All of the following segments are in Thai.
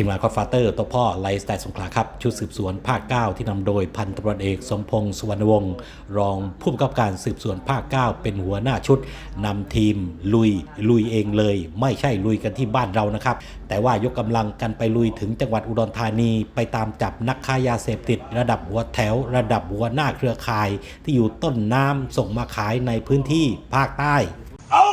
ทีมงานคอฟฟาเตอร์ตัวพ่อไลฟ์สไตล์สงขลาครับ ชุดสืบสวนภาค 9 ที่นำโดยพันตำรวจเอกสมพงษ์สุวรรณวงศ์รองผู้กำกับการสืบสวนภาค 9 เป็นหัวหน้าชุดนำทีมลุยลุยเองเลย ไม่ใช่ลุยกันที่บ้านเรานะครับ แต่ว่ายกกำลังกันไปลุยถึงจังหวัดอุดรธานี ไปตามจับนักค้ายาเสพติด ระดับหัวแถว ระดับหัวหน้าเครือข่าย ที่อยู่ต้นน้ำส่งมาขายในพื้นที่ภาคใต้เอา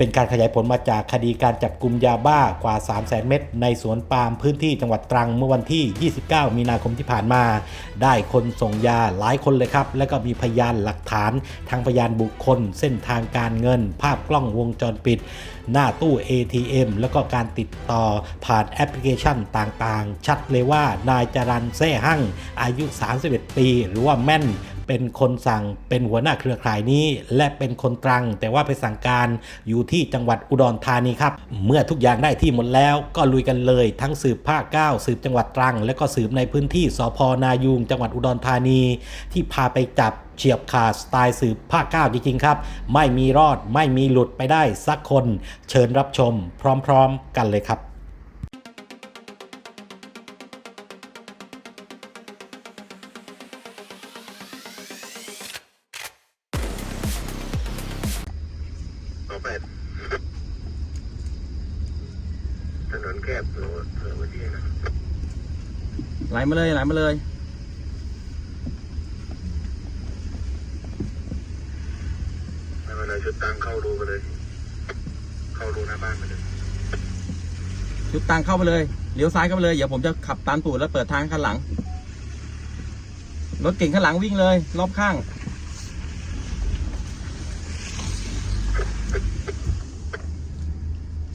เป็นการขยายผลมาจากคดีการจับกลุ่มยาบ้ากว่า 3 0 0แสนเม็ดในสวนปาล์มพื้นที่จังหวัดตรังเมื่อวันที่ 29 มีนาคมที่ผ่านมา ได้คนส่งยาหลายคนเลยครับ และก็มีพยานหลักฐานทางพยานบุคคล เส้นทางการเงิน ภาพกล้องวงจรปิด หน้าตู้ ATM แล้วก็การติดต่อผ่านแอปพลิเคชันต่างๆ ชัดเลยว่านายจรันแซ่หั่งอายุ 31 ปี หรือว่าแม่น เป็นคนสั่งเป็นหัวหน้าเครือข่ายนี้ และเป็นคนตรัง แต่ว่าไปสั่งการอยู่ที่จังหวัดอุดรธานีครับ เมื่อทุกอย่างได้ที่หมดแล้วก็ลุยกันเลย ทั้งสืบภาค 9 สืบจังหวัดตรัง และก็สืบในพื้นที่สพนายูงจังหวัดอุดรธานี ที่พาไปจับเฉียบขาดสไตล์สืบภาค9จริงๆครับ ไม่มีรอดไม่มีหลุดไปได้สักคน เชิญรับชม พร้อม ๆ กันเลยครับ ไป ถนนแคบเผื่อเผื่อวันที่นะไหลมาเลยไหลมาเลย ไม่เป็นไรชุดตังเข้ารูไปเลย เข้ารูหน้าบ้านไปเลย ชุดตังเข้าไปเลยเลี้ยวซ้ายเข้าไปเลย เดี๋ยวผมจะขับตามตูดแล้วเปิดทางข้างหลัง รถเก่งข้างหลังวิ่งเลย รอบข้าง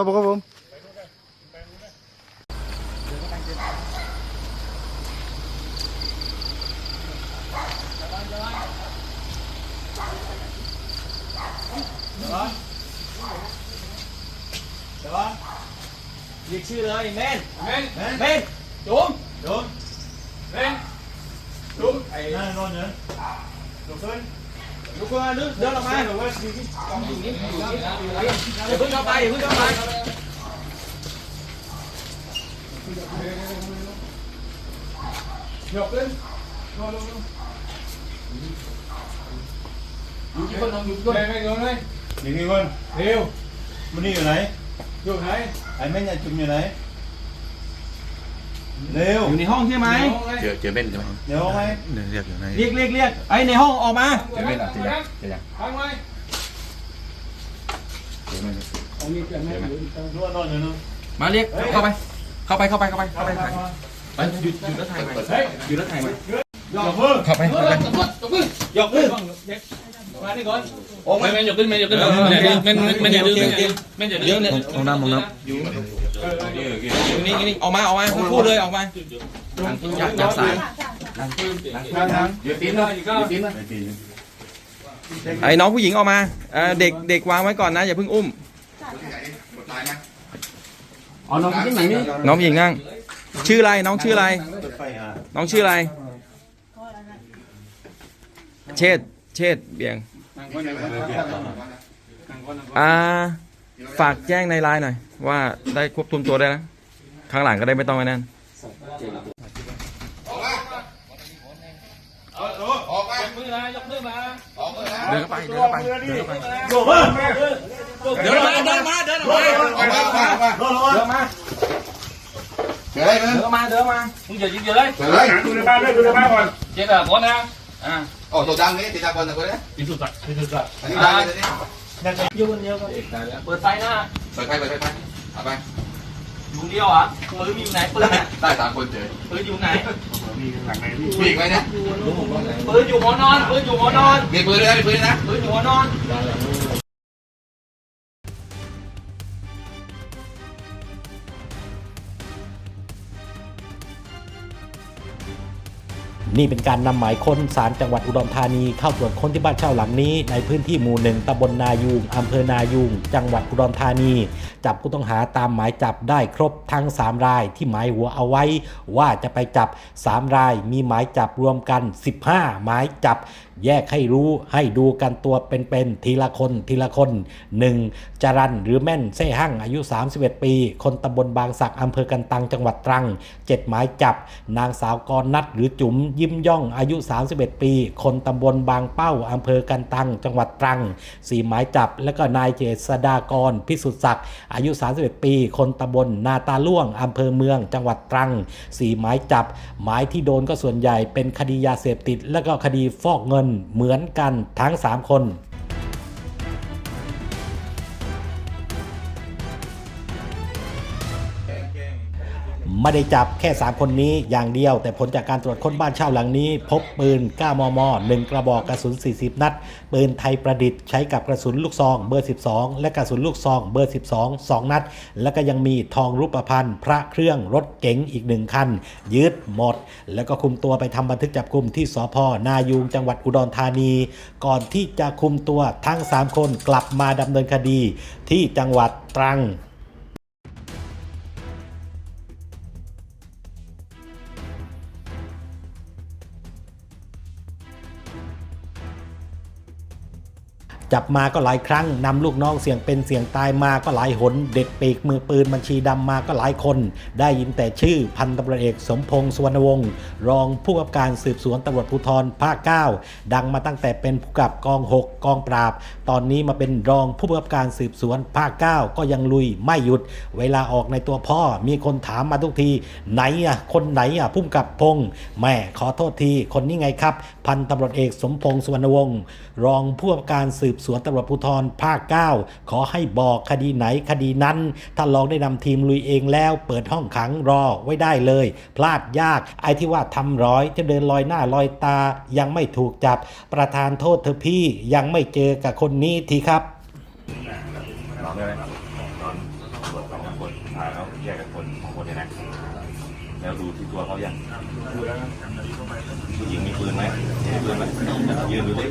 ครับผมครับผมเรียกชื่อเลยเม่นเม่นเม่นจุ๋มโดนเม่นลุกไอ้นั่นนอนเนอะลุกขึ้นลุกขึ้นมานึกเดินออกมาหรือว่าดีที่อยู่นี่อยู่นี่อย่าเพิ่งเข้าไปอย่าเพิ่งเข้าไปยกขึ้น นอนลงลงอยู่ที่คนน้องอยู่ที่คนไม่ไม่ลงเลยอย่างนี้คนเร็วมัน เร็วอยู่ในห้องใช่ไหมเจอเจอเม่นใช่ไหมเดี๋ยวไหมเรียกอยู่ในเรียกเรียกเรียกไอ้ในห้องออกมาเดี๋ยวไม่หลับจะยังจะยังฟังไว้เจอเม่นนวดนอนอยู่นู้นมาเรียกเข้าไป เข้าไปเข้าไปเข้าไปเข้าไปถ่ายไปหยุดหยุดแล้วถ่ายใหม่เฮ้ยหยุดแล้วถ่ายใหม่ยกมือเข้าไปเข้าไปยกมือ มาที่ก่อนไม่ไม่ยกขึ้นไม่ยกขึ้นไม่ไม่ไม่อย่าดื้อไม่อย่าดื้อไม่อย่าดื้เยออะเนี่ยมองน้ำมองน้นี่นี่ออกมาออกมาพูดเลยออกมาอยากอยากสายนั่งนั่งำยืดตีนหน่อยยืดตีนหน่อยไอ้น้องผู้หญิงออกมาเอ่อเด็กเด็กวางไว้ก่อนนะอย่าเพิ่งอุ้มอ๋อน้องที่ไหนนี่น้องผู้หญิงนั่ง ชื่ออะไรน้องชื่ออะไรเปิดไฟอะน้องชื่ออะไร เชษฐ์เชษฐ์เบียง อ่าฝากแจ้งในไลน์หน่อย ว่าได้ควบคุมตัวได้แล้วข้างหลังก็ได้ไม่ต้องไว้นั่นมือมายกมือมาเดินเข้าไปเดินเข้าไปเดินเข้าไปยกมือเดินมาเดินมาเดินมาออกมาออกมาออกมาเดินมาเจออะไรนะเดินมาเดินมามึงอย่ายิงอย่าเลยเจออะไรดูในบ้านด้วยดูในบ้านก่อนเจ๊แบบก่อนนะ อ่าอ๋อตัวดังนี่ติดตาคนตะคนนะพิสูจน์สักพิสูจน์สักอันนี้ดังเลยนี่อยู่คนเดียวกันเปิดไฟหน้าเปิดไฟเปิดไฟไปเอาไปอยู่เดียวอะปืนมีอยู่ไหนปืนเนี่ยได้สามคนเจอปืนอยู่ไหนมีอีกไหมเนี่ยปืนอยู่หัวนอนปืนอยู่หัวนอนมีปืนด้วยนะมีปืนด้วยนะปืนอยู่หัวนอน นี่เป็นการนำหมายค้นศาลจังหวัดอุดรธานีเข้าตรวจค้นที่บ้านเช่าหลังนี้ ในพื้นที่หมู่หนึ่งตำบลนายูงอำเภอนายูงจังหวัดอุดรธานี จับผู้ต้องหาตามหมายจับได้ครบทั้ง 3 รายที่หมายหัวเอาไว้ ว่าจะไปจับ 3 รายมีหมายจับรวมกัน 15 หมายจับ แยกให้รู้ให้ดูกันตัวเป็นๆทีละคนทีละคน 1. จรันหรือแม่นเซ่หั่งอายุ 31 ปี คนตำบลบางสักอำเภอกันตังจังหวัดตรัง 7 หมายจับ นางสาวกรนัดหรือจุ๋มยิ้มย่องอายุ 31 ปี คนตำบลบางเป้าอำเภอกันตังจังหวัดตรัง 4 หมายจับ และก็นายเจษดากรพิสุทธิ์ศักดิ์อายุ 31 ปี คนตำบลนาตาล่วงอำเภอเมืองจังหวัดตรัง 4 หมายจับ หมายที่โดนก็ส่วนใหญ่เป็นคดียาเสพติด และก็คดีฟอกเงินเหมือนกันทั้ง 3 คน ไม่ได้จับแค่ 3 คนนี้อย่างเดียว แต่ผลจากการตรวจค้นบ้านเช่าหลังนี้ พบปืน 9 มม 1 กระบอกกระสุน 40 นัด ปืนไทยประดิษฐ์ใช้กับกระสุนลูกซองเบอร์ 12 และกระสุนลูกซองเบอร์ 12 2 นัด แล้วก็ยังมีทองรูปพรรณพระเครื่องรถเก๋งอีกหนึ่งคัน ยึดหมด แล้วก็คุมตัวไปทำบันทึกจับกุมที่สพนายูงจังหวัดอุดรธานี ก่อนที่จะคุมตัวทั้ง 3 คนกลับมาดำเนินคดีที่จังหวัดตรัง จับมาก็หลายครั้งนำลูกน้องเสี่ยงเป็นเสี่ยงตายมาก็หลายหน เด็กปีกมือปืนบัญชีดำมาก็หลายคน ได้ยินแต่ชื่อพันตำรวจเอกสมพงษ์สุวรรณวงศ์รองผู้กำกับการสืบสวนตำรวจภูธรภาค 9 ดังมาตั้งแต่เป็นผู้กำกับกอง 6 กองปราบ ตอนนี้มาเป็นรองผู้กำกับการสืบสวนภาค 9 ก็ยังลุยไม่หยุด เวลาออกในตัวพ่อมีคนถามมาทุกที ไหนอะคนไหนอะผู้กำกับพงษ์แม่ขอโทษทีคนนี้ไงครับ พันตำรวจเอกสมพงษ์สุวรรณวงศ์รองผู้กำกับการสืบสวนตำรวจภูธรภาค 9 ขอให้บอกคดีไหนคดีนั้นถ้าลองได้นำทีมลุยเองแล้วเปิดห้องขังรอไว้ได้เลย พลาดยากไอ้ที่ว่าทำร้อยจะเดินลอยหน้าลอยตายังไม่ถูกจับ ประธานโทษเธอพี่ยังไม่เจอกับคนนี้ทีครับนอนได้ไหมนอนตรวจสองคนถ่ายแล้วแยกกันคนสองคนเนี่ยนะแล้วดูที่ตัวเขายังผู้หญิงมีปืนไหมมีปืนไหมยืนดูดิ